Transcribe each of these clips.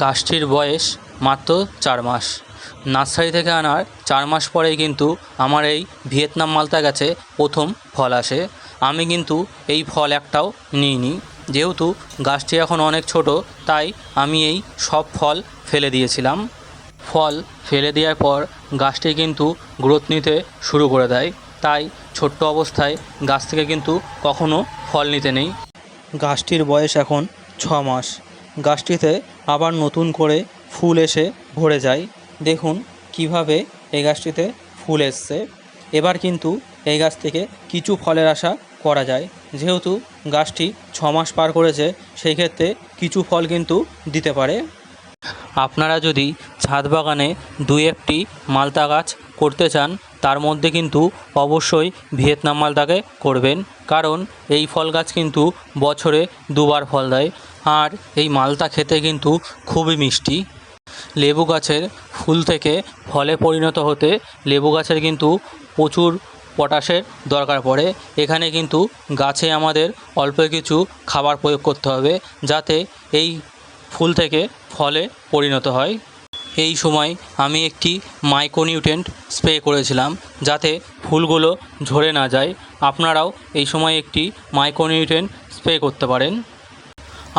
গাছটির বয়স মাত্র চার মাস। নার্সারি থেকে আনার চার মাস পরেই কিন্তু আমার এই ভিয়েতনাম মালতা গাছে প্রথম ফল আসে। আমি কিন্তু এই ফল একটাও নিইনি। যেহেতু গাছটি এখন অনেক ছোট, তাই আমি এই সব ফল ফেলে দিয়েছিলাম। ফল ফেলে দেওয়ার পর গাছটি কিন্তু গ্রোথ নিতে শুরু করে দেয়। তাই ছোট্ট অবস্থায় গাছ থেকে কিন্তু কখনো ফল নিতে নেই। গাছটির বয়স এখন ছ মাস। গাছটিতে আবার নতুন করে ফুল এসে ভরে যায়। দেখুন কীভাবে এই গাছটিতে ফুল এসছে। এবার কিন্তু এই গাছ থেকে কিছু ফলের আশা করা যায়। যেহেতু গাছটি ছ মাস পার করেছে, সেই ক্ষেত্রে কিছু ফল কিন্তু দিতে পারে। আপনারা যদি ছাদ বাগানে দু একটি মালতা গাছ করতে চান, তার মধ্যে কিন্তু অবশ্যই ভিয়েতনাম মালতাকে করবেন। কারণ এই ফল গাছ কিন্তু বছরে দুবার ফল দেয়। আর এই মালতা খেতে কিন্তু খুবই মিষ্টি। লেবু গাছের ফুল থেকে ফলে পরিণত হতে লেবু গাছের কিন্তু প্রচুর পটাশের দরকার পড়ে। এখানে কিন্তু গাছে আমাদের অল্প কিছু খাবার প্রয়োগ করতে হবে যাতে এই ফুল থেকে ফলে পরিণত হয়। এই সময় আমি একটি মাইক্রোনিউট্রেন্ট স্প্রে করেছিলাম যাতে ফুলগুলো ঝরে না যায়। আপনারাও এই সময় একটি মাইক্রোনিউট্রেন্ট স্প্রে করতে পারেন।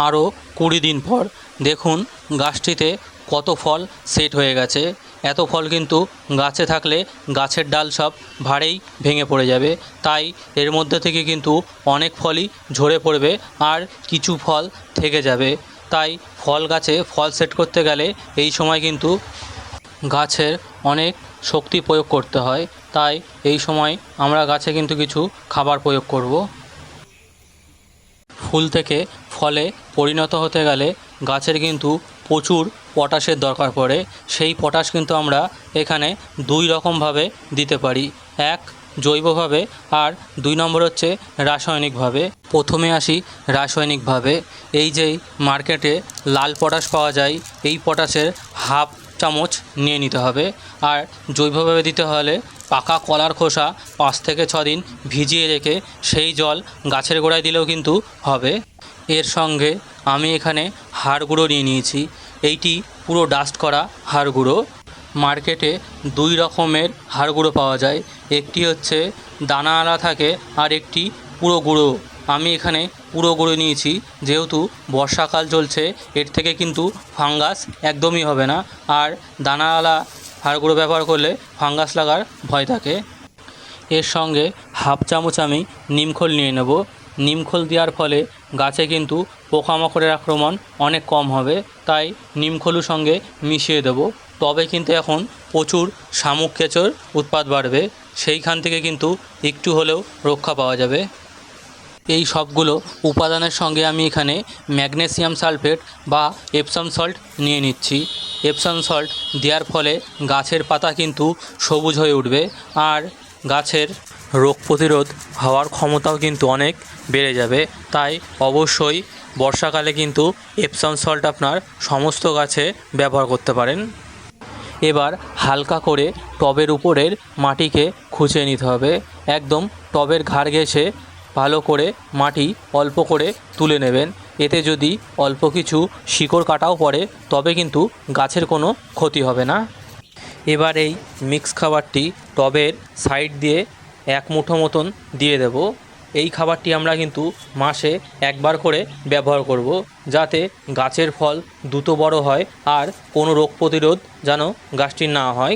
আরও কুড়ি দিন পর। দেখুন, গাছটিতে কত ফল সেট হয়ে গেছে। এত ফল কিন্তু গাছে থাকলে গাছের ডাল সব ভারেই ভেঙে পড়ে যাবে। তাই এর মধ্যে থেকে কিন্তু অনেক ফলই ঝরে পড়বে আর কিছু ফল থেকে যাবে। তাই ফল গাছে ফল সেট করতে গেলে এই সময় কিন্তু গাছের অনেক শক্তি প্রয়োগ করতে হয়। তাই এই সময় আমরা গাছে কিন্তু কিছু খাবার প্রয়োগ করব। ফুল থেকে ফলে পরিণত হতে গেলে গাছের কিন্তু প্রচুর পটাশের দরকার পড়ে। সেই পটাশ কিন্তু আমরা এখানে দুই রকমভাবে দিতে পারি। এক, জৈবভাবে আর দুই নম্বর হচ্ছে রাসায়নিকভাবে। প্রথমে আসি রাসায়নিকভাবে। এই যেই মার্কেটে লাল পটাশ পাওয়া যায়, এই পটাশের হাফ চামচ নিয়ে নিতে হবে। আর জৈবভাবে দিতে হলে পাকা কলার খোসা পাঁচ থেকে ছ দিন ভিজিয়ে রেখে সেই জল গাছের গোড়ায় দিলেও কিন্তু হবে। এর সঙ্গে আমি এখানে হাড় গুঁড়ো নিয়ে নিয়েছি। এইটি পুরো ডাস্ট করা হাড় গুঁড়ো মার্কেটে দুই রকমের হাড় গুঁড়ো পাওয়া যায়। একটি হচ্ছে দানাওয়ালা থাকে আর একটি পুরো গুঁড়ো। আমি এখানে পুরো গুঁড়ো নিয়েছি। যেহেতু বর্ষাকাল চলছে, এর থেকে কিন্তু ফাঙ্গাস একদমই হবে না। আর দানাওয়ালা হাড় গুঁড়ো ব্যবহার করলে ফাঙ্গাস লাগার ভয় থাকে। এর সঙ্গে হাফ চামচ আমি নিমখোল নিয়ে নেব। নিমখোল দেওয়ার ফলে গাছে কিন্তু পোকামাকড়ের আক্রমণ অনেক কম হবে, তাই নিমখোলুর সঙ্গে মিশিয়ে দেব। তবে কিন্তু এখন প্রচুর শামুক কেঁচোর উৎপাদ বাড়বে, সেইখান থেকে কিন্তু একটু হলেও রক্ষা পাওয়া যাবে। এই সবগুলো উপাদানের সঙ্গে আমি এখানে ম্যাগনেসিয়াম সালফেট বা এপসাম সল্ট নিয়ে নিচ্ছি। এপসাম সল্ট দেওয়ার ফলে গাছের পাতা কিন্তু সবুজ হয়ে উঠবে আর গাছের রোগ প্রতিরোধ হওয়ার ক্ষমতাও কিন্তু অনেক বেড়ে যাবে। তাই অবশ্যই বর্ষাকালে কিন্তু এপসাম সল্ট আপনার সমস্ত গাছে ব্যবহার করতে পারেন। এবার হালকা করে টবের উপরের মাটিকে খুঁচিয়ে নিতে হবে। একদম টবের ঘাড় ঘেঁষে ভালো করে মাটি অল্প করে তুলে নেবেন। এতে যদি অল্প কিছু শিকড় কাটাও পড়ে, তবে কিন্তু গাছের কোনো ক্ষতি হবে না। এবার এই মিক্স খাবারটি টবের সাইড দিয়ে এক মুঠো মতন দিয়ে দেব। এই খাবারটি আমরা কিন্তু মাসে একবার করে ব্যবহার করব, যাতে গাছের ফল দ্রুত বড় হয় আর কোনো রোগ প্রতিরোধ যেন গাছটির না হয়।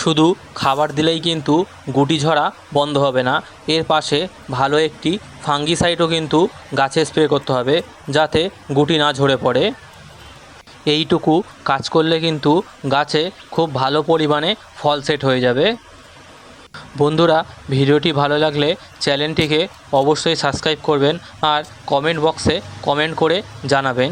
শুধু খাবার দিলেই কিন্তু গুটি ঝরা বন্ধ হবে না। এর পাশে ভালো একটি ফাঙ্গিসাইডও কিন্তু গাছে স্প্রে করতে হবে যাতে গুটি না ঝরে পড়ে। এইটুকু কাজ করলে কিন্তু গাছে খুব ভালো পরিমাণে ফল সেট হয়ে যাবে। বন্ধুরা, ভিডিওটি ভালো লাগলে চ্যানেলটিকে অবশ্যই সাবস্ক্রাইব করবেন আর কমেন্ট বক্সে কমেন্ট করে জানাবেন।